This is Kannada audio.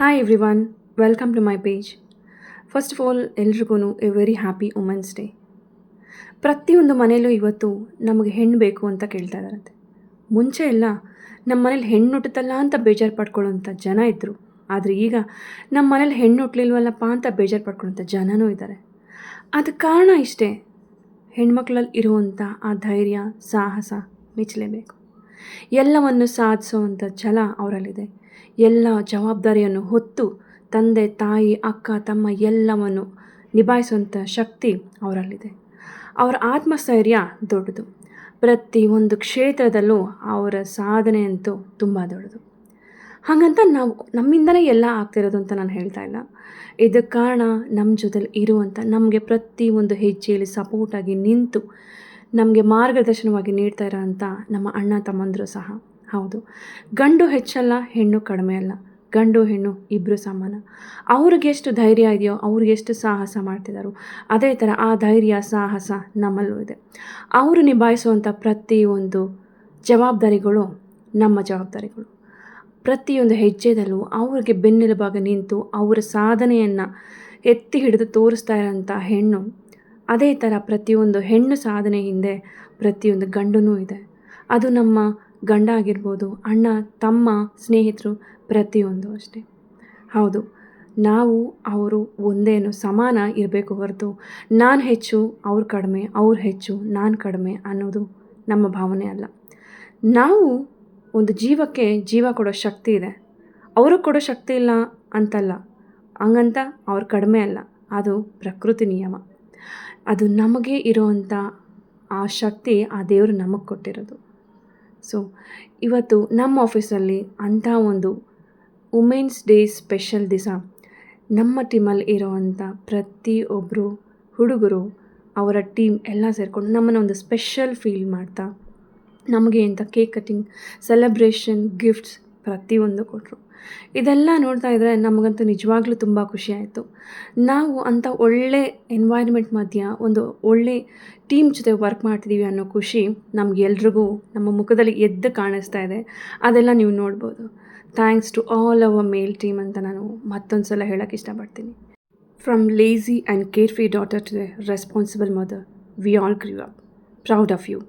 Hi everyone welcome to my page first of all ಎಲ್ರಿಗೂ a very happy women's day ಪ್ರತಿಯೊಂದು ಮನೆಯಲ್ಲೂ ಇವತ್ತು ನಮಗೆ ಹೆಣ್ಣು ಬೇಕು ಅಂತ ಕೇಳ್ತಾ ಇದ್ದಾರಂತೆ. ಮುಂಚೆ ಎಲ್ಲ ನಮ್ಮ ಮನೇಲಿ ಹೆಣ್ಣು ಹುಟ್ಟುತ್ತಲ್ಲ ಅಂತ ಬೇಜಾರು ಪಡ್ಕೊಳ್ಳೋಂಥ ಜನ ಇದ್ದರು ಆದರೆ ಈಗ ನಮ್ಮ ಮನೇಲಿ ಹೆಣ್ಣು ಹುಟ್ಟಲಿಲ್ವಲ್ಲಪ್ಪ ಅಂತ ಬೇಜಾರು ಪಡ್ಕೊಳ್ಳೋಂಥ ಜನನೂ ಇದ್ದಾರೆ. ಅದಕ್ಕೆ ಕಾರಣ ಇಷ್ಟೇ ಹೆಣ್ಮಕ್ಳಲ್ಲಿ ಇರುವಂಥ ಆ ಧೈರ್ಯ, ಸಾಹಸ ಮೆಚ್ಚಲೇಬೇಕು. ಎಲ್ಲವನ್ನು ಸಾಧಿಸುವಂಥ ಛಲ ಅವರಲ್ಲಿದೆ. ಎಲ್ಲ ಜವಾಬ್ದಾರಿಯನ್ನು ಹೊತ್ತು ತಂದೆ, ತಾಯಿ, ಅಕ್ಕ, ತಮ್ಮ ಎಲ್ಲವನ್ನು ನಿಭಾಯಿಸುವಂಥ ಶಕ್ತಿ ಅವರಲ್ಲಿದೆ. ಅವರ ಆತ್ಮಸ್ಥೈರ್ಯ ದೊಡ್ಡದು. ಪ್ರತಿ ಒಂದು ಕ್ಷೇತ್ರದಲ್ಲೂ ಅವರ ಸಾಧನೆ ಅಂತೂ ತುಂಬ ದೊಡ್ಡದು. ಹಾಗಂತ ನಾವು ನಮ್ಮಿಂದಲೇ ಎಲ್ಲ ಆಗ್ತಿರೋದು ಅಂತ ನಾನು ಹೇಳ್ತಾ ಇಲ್ಲ. ಇದಕ್ಕೆ ಕಾರಣ ನಮ್ಮ ಜೊತೆಲಿ ಇರುವಂಥ ನಮಗೆ ಪ್ರತಿ ಒಂದು ಹೆಜ್ಜೆಯಲ್ಲಿ ಸಪೋರ್ಟಾಗಿ ನಿಂತು ನಮಗೆ ಮಾರ್ಗದರ್ಶನವಾಗಿ ನೀಡ್ತಾ ಇರೋಂಥ ನಮ್ಮ ಅಣ್ಣ ತಮ್ಮಂದರು ಸಹ. ಹೌದು. ಗಂಡು ಹೆಚ್ಚಲ್ಲ, ಹೆಣ್ಣು ಕಡಿಮೆ ಅಲ್ಲ. ಗಂಡು, ಹೆಣ್ಣು ಇಬ್ಬರು ಸಮಾನ. ಅವ್ರಿಗೆಷ್ಟು ಧೈರ್ಯ ಇದೆಯೋ, ಅವ್ರಿಗೆ ಎಷ್ಟು ಸಾಹಸ ಮಾಡ್ತಿದ್ದಾರೋ ಅದೇ ಥರ ಆ ಧೈರ್ಯ, ಸಾಹಸ ನಮ್ಮಲ್ಲೂ ಇದೆ. ಅವರು ನಿಭಾಯಿಸುವಂಥ ಪ್ರತಿಯೊಂದು ಜವಾಬ್ದಾರಿಗಳು ನಮ್ಮ ಜವಾಬ್ದಾರಿಗಳು. ಪ್ರತಿಯೊಂದು ಹೆಜ್ಜೆದಲ್ಲೂ ಅವ್ರಿಗೆ ಬೆನ್ನೆಲುಬಾಗಿ ನಿಂತು ಅವರ ಸಾಧನೆಯನ್ನು ಎತ್ತಿ ಹಿಡಿದು ತೋರಿಸ್ತಾ ಇರೋಂಥ ಹೆಣ್ಣು ಅದೇ ಥರ ಪ್ರತಿಯೊಂದು ಹೆಣ್ಣು ಸಾಧನೆ ಹಿಂದೆ ಪ್ರತಿಯೊಂದು ಗಂಡನೂ ಇದೆ. ಅದು ನಮ್ಮ ಗಂಡ ಆಗಿರ್ಬೋದು, ಅಣ್ಣ, ತಮ್ಮ ಸ್ನೇಹಿತರು ಪ್ರತಿಯೊಂದು ಅಷ್ಟೇ. ಹೌದು, ನಾವು ಅವರು ಒಂದೇನು ಸಮಾನ ಇರಬೇಕು ಹೊರತು ನಾನು ಹೆಚ್ಚು, ಅವ್ರು ಕಡಿಮೆ, ಅವ್ರು ಹೆಚ್ಚು, ನಾನು ಕಡಿಮೆ ಅನ್ನೋದು ನಮ್ಮ ಭಾವನೆ ಅಲ್ಲ. ನಾವು ಒಂದು ಜೀವಕ್ಕೆ ಜೀವ ಕೊಡೋ ಶಕ್ತಿ ಇದೆ. ಅವರು ಕೊಡೋ ಶಕ್ತಿ ಇಲ್ಲ ಅಂತಲ್ಲ, ಹಂಗಂತ ಅವ್ರು ಕಡಿಮೆ ಅಲ್ಲ. ಅದು ಪ್ರಕೃತಿ ನಿಯಮ. ಅದು ನಮಗೆ ಇರುವಂಥ ಆ ಶಕ್ತಿ ಆ ದೇವರು ನಮಗೆ ಕೊಟ್ಟಿರೋದು. ಸೊ ಇವತ್ತು ನಮ್ಮ ಆಫೀಸಲ್ಲಿ ಅಂಥ ಒಂದು ವುಮೆನ್ಸ್ ಡೇ ಸ್ಪೆಷಲ್ ದಿವಸ ನಮ್ಮ ಟೀಮಲ್ಲಿ ಇರೋವಂಥ ಪ್ರತಿಯೊಬ್ಬರು ಹುಡುಗರು ಅವರ ಟೀಮ್ ಎಲ್ಲ ಸೇರಿಕೊಂಡು ನಮ್ಮನ್ನು ಒಂದು ಸ್ಪೆಷಲ್ ಫೀಲ್ ಮಾಡ್ತಾ ನಮಗೆ ಅಂತ ಕೇಕ್ ಕಟ್ಟಿಂಗ್ ಸೆಲೆಬ್ರೇಷನ್, ಗಿಫ್ಟ್ಸ್ ಪ್ರತಿಯೊಂದು ಕೊಟ್ಟರು. ಇದೆಲ್ಲ ನೋಡ್ತಾ ಇದ್ದರೆ ನಮಗಂತೂ ನಿಜವಾಗ್ಲೂ ತುಂಬ ಖುಷಿ ಆಯಿತು. ನಾವು ಅಂಥ ಒಳ್ಳೆ ಎನ್ವೈರ್ಮೆಂಟ್ ಮಧ್ಯ ಒಂದು ಒಳ್ಳೆ ಟೀಮ್ ಜೊತೆ ವರ್ಕ್ ಮಾಡ್ತಿದ್ದೀವಿ ಅನ್ನೋ ಖುಷಿ ನಮಗೆಲ್ರಿಗೂ ನಮ್ಮ ಮುಖದಲ್ಲಿ ಎದ್ದು ಕಾಣಿಸ್ತಾ ಇದೆ. ಅದೆಲ್ಲ ನೀವು ನೋಡ್ಬೋದು. Thanks to all our male team ಅಂತ ನಾನು ಮತ್ತೊಂದು ಸಲ ಹೇಳೋಕ್ಕೆ ಇಷ್ಟಪಡ್ತೀನಿ. From lazy and carefree daughter to the responsible mother we all grieve up proud of you